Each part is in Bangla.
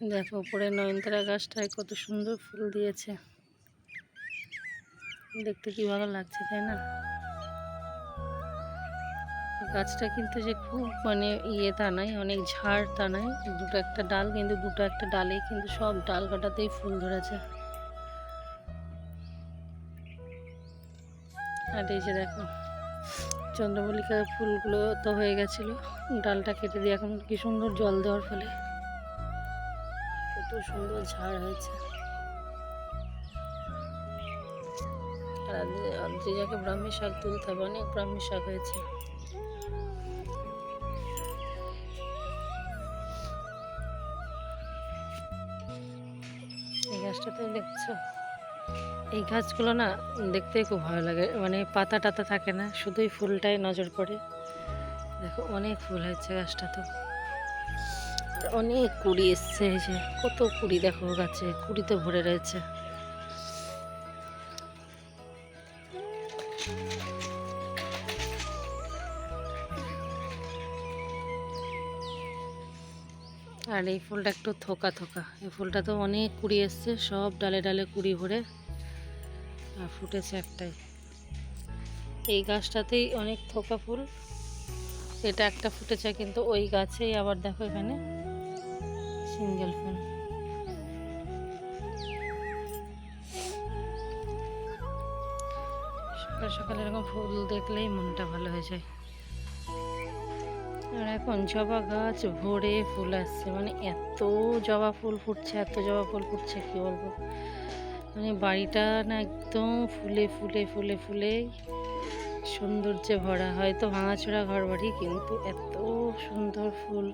দেখো উপরে নয়নতারা গাছটায় কত সুন্দর ফুল দিয়েছে। দেখতে কি ভালো লাগছে, তাই না? গাছটা কিন্তু যে খুব মানে ইয়ে তা নয়, অনেক ঝাড় তা নয়। দুটো একটা ডাল কিন্তু, দুটো একটা ডালে কিন্তু সব ডাল কাটাতেই ফুল ধরেছে। আর এই যে দেখো, চন্দ্রমল্লিকার ফুলগুলো তো হয়ে গেছিল। ডালটা কেটে দিয়ে এখন কি সুন্দর জল দেওয়ার ফলে। কত সুন্দর ঝাড় হয়েছে। যে যাকে ব্রাহ্মী শাক তুলতে হবে, অনেক ব্রাহ্মী শাক হয়েছে। এই গাছটাতে দেখছ? এই গাছগুলো না দেখতে খুব ভালো লাগে। মানে পাতা টাতা থাকে না, শুধুই ফুলটাই নজর পড়ে। দেখো, অনেক ফুল হয়েছে গাছটা তো অনেক কুড়ি এসছে যে কত কুড়ি দেখো গাছে, কুড়িতে ভরে রয়েছে। আর এই ফুলটা একটু থোকা থোকা, এই ফুলটা তো অনেক কুড়ি এসছে, সব ডালে ডালে কুড়ি ভরে, আর ফুটেছে একটাই। এই গাছটাতেই অনেক থোকা ফুল, এটা একটা ফুটেছে কিন্তু ওই গাছেই আবার দেখো এখানে। সিঙ্গেল ফুল। সকাল সকাল এরকম ফুল দেখলেই মনটা ভালো হয়ে যায়। আর এখন জবা গাছ ভরে ফুল আসছে মানে এত জবা ফুল ফুটছে, এত জবা ফুল ফুটছে, কি বলব? মানে বাড়িটা না একদম ফুলে ফুলে ফুলে ফুলে সৌন্দর্যে ভরা, হয়তো ভাঙাচোরা ঘর বাড়ি কিন্তু এত সুন্দর ফুল।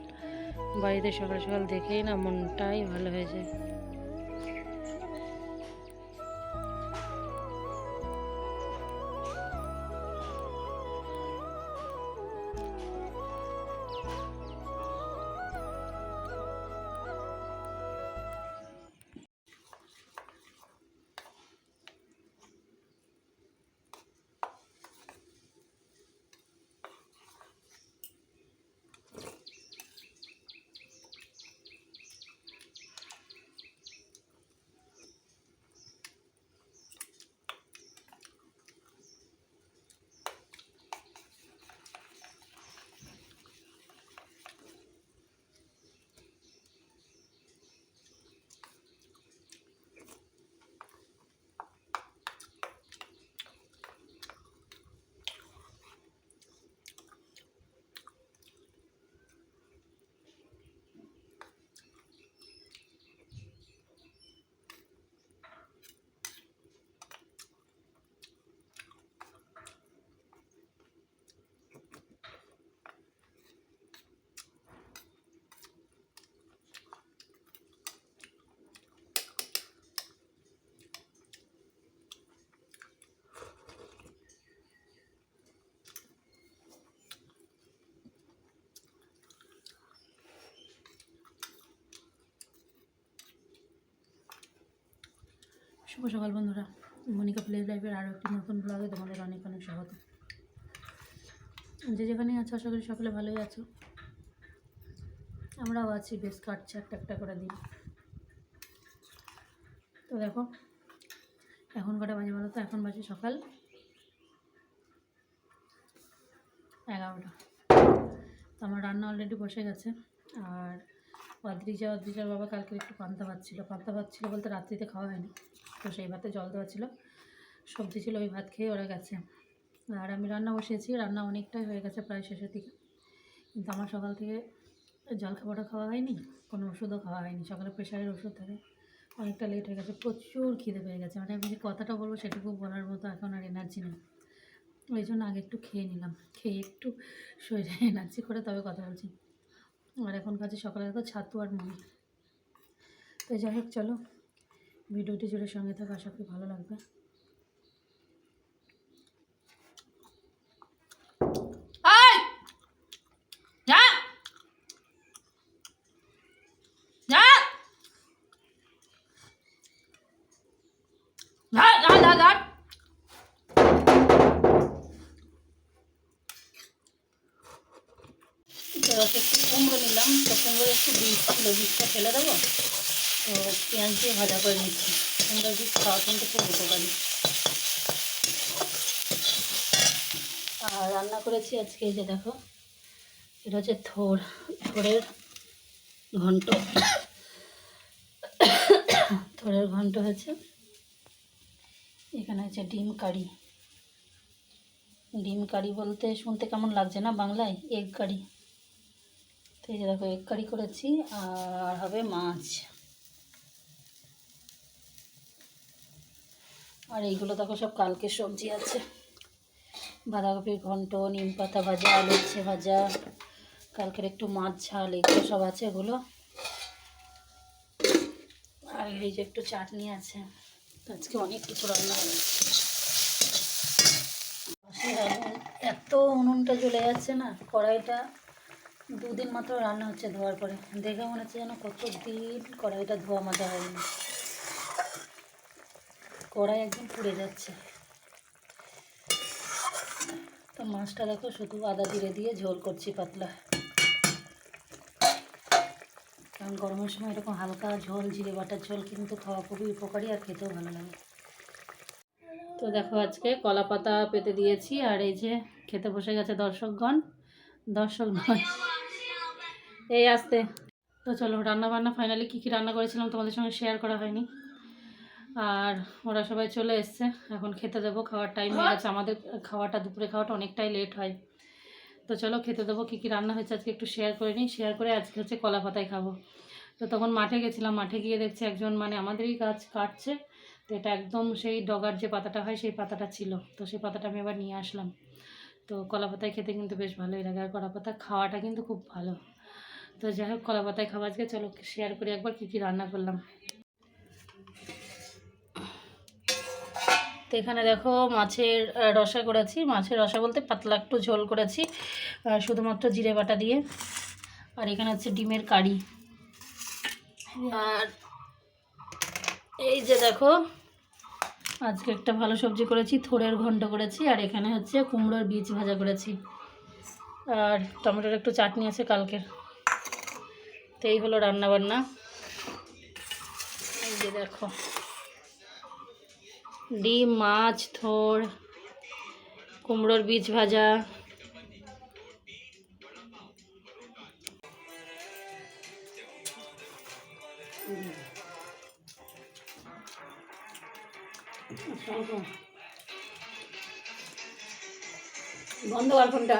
বাড়িতে সকাল সকাল দেখেই না মনটাই ভালো হয়ে যায় শুভ সকাল বন্ধুরা। মনিকা প্লে লাইফের আরও একটি নতুন ব্লগে তোমাদের অনেক অনেক স্বাগত। যে যেখানেই আছো, আশা করি সকলে ভালোই আছো। আমরাও আছি, বেশ কাটছে একটা একটা করে দিন। তো দেখো, এখন কটা বাজে বলো তো? এখন বাজে সকাল এগারোটা। তো আমার রান্না অলরেডি বসে গেছে। আর অদ্রিজা, অদ্রিজার বাবা কালকে একটু পান্তা ভাত ছিল। পান্তা ভাত ছিল বলতে রাত্রিতে খাওয়া হয়নি। তো সেই ভাতে জল দেওয়া ছিল। সবজি ছিল, ওই ভাত খেয়ে ওরা গেছে। আর আমি রান্না বসিয়েছি, রান্না অনেকটাই হয়ে গেছে প্রায় শেষের দিকে। কিন্তু আমার সকাল থেকে জল খাবারও খাওয়া হয়নি, কোনো ওষুধও খাওয়া হয়নি। সকালে প্রেশারের ওষুধ থাকে, অনেকটা লেট হয়ে গেছে, প্রচুর খিদে পেয়ে গেছে। মানে আমি যে কথাটা বলব সেটুকু বলার মতো এখন আর এনার্জি নেই। ওই জন্য আগে একটু খেয়ে নিলাম। খেয়ে একটু শরীরে এনার্জি করে তবে কথা বলছি। আর এখন কাছে সকালে তো ছাতু আর মুড়ি। তো যাই হোক, চলো। ভিডিওটি জুড়ে সঙ্গে থাকা, আশা করি ভালো লাগবে। কুমড়ো নিলাম, তো কুমড়ো একটু বীজ কুমড়ো বীজটা ফেলে দেবো। তো পেঁয়াজ দিয়ে ভাজা করে নিচ্ছি। কুমড়ো বীজ খাওয়া কিন্তু খুব উপকারী। আর রান্না করেছি আজকে এই যে দেখো, এটা হচ্ছে থোর। থোরের ঘন্ট। থোরের ঘন্ট হয়েছে এখানে হচ্ছে ডিম কারি। ডিম কারি বলতে শুনতে কেমন লাগছে না বাংলায়? Egg curry. তো এই যে দেখো, এগ কারি করেছি, আর হবে মাছ। আর এইগুলো দেখো সব কালকে সবজি আছে। বাঁধাকপির ঘন্ট, নিম পাতা ভাজা, আলু ভাজা, কালকের একটু মাছ ঝাল, এগুলো সব আছে এগুলো। আর এই যে একটু চাটনি আছে আজকে অনেক কিছু রান্না এত উনুনটা জ্বলে যাচ্ছে না, কড়াইটা দুদিন মাত্র রান্না হচ্ছে ধোয়ার পরে। দেখে মনে হচ্ছে যেন কত দিন কড়াইটা ধোয়া মাথা হয়নি। কড়াই একদম পুড়ে যাচ্ছে। তো মাছটা দেখো শুধু আদা জিরে দিয়ে ঝোল করছি পাতলা। কারণ গরমের সময় এরকম হালকা ঝোল, জিরে বাটার ঝোল কিন্তু খাওয়া খুবই উপকারী আর খেতেও ভালো লাগে। তো দেখো আজকে কলা পাতা পেতে দিয়েছি আর এই যে খেতে বসে গেছে দর্শকগণ। দর্শক এই আসতে। তো চলো রান্না বান্না ফাইনালি কী কী রান্না করেছিলাম তোমাদের সঙ্গে শেয়ার করা হয়নি। আর ওরা সবাই চলে এসছে। এখন খেতে দেবো খাওয়ার টাইম হয়ে গেছে। আমাদের খাওয়াটা, দুপুরে খাওয়াটা অনেকটাই লেট হয়। তো চলো খেতে দেবো, কী কী রান্না হয়েছে আজকে একটু শেয়ার করে নিই। শেয়ার করে আজকে হচ্ছে কলা পাতায় খাব। তো তখন মাঠে গেছিলাম, মাঠে গিয়ে দেখছি একজন মানে আমাদেরই গাছ কাটছে। তো এটা একদম সেই ডগার যে পাতাটা হয়, সেই পাতাটা ছিল। তো সেই পাতাটা আমি এবার নিয়ে আসলাম। তো কলা পাতায় খেতে কিন্তু বেশ ভালোই লাগে। আর কলা পাতা খাওয়াটা কিন্তু খুব ভালো। তো যাই হোক, কলা পাতায় খাওয়া আজকে। চলো শেয়ার করি একবার কী কী রান্না করলাম। তো এখানে দেখো মাছের রসা করেছি। মাছের রসা বলতে পাতলা একটু ঝোল করেছি শুধুমাত্র জিরে বাটা দিয়ে। আর এখানে হচ্ছে ডিমের কারি। আর এই যে দেখো, আজকে একটা ভালো সবজি করেছি, থোড়ের ঘন্ট করেছি। আর এখানে হচ্ছে কুমড়োর বীজ ভাজা করেছি। আর টমেটোর একটু চাটনি আছে কালকের। তো এই হলো রান্না বান্না এই যে দেখো। ডিম মাছ থোড় কুমড়োর বীজ ভাজা। বন্ধ কর ফোনটা।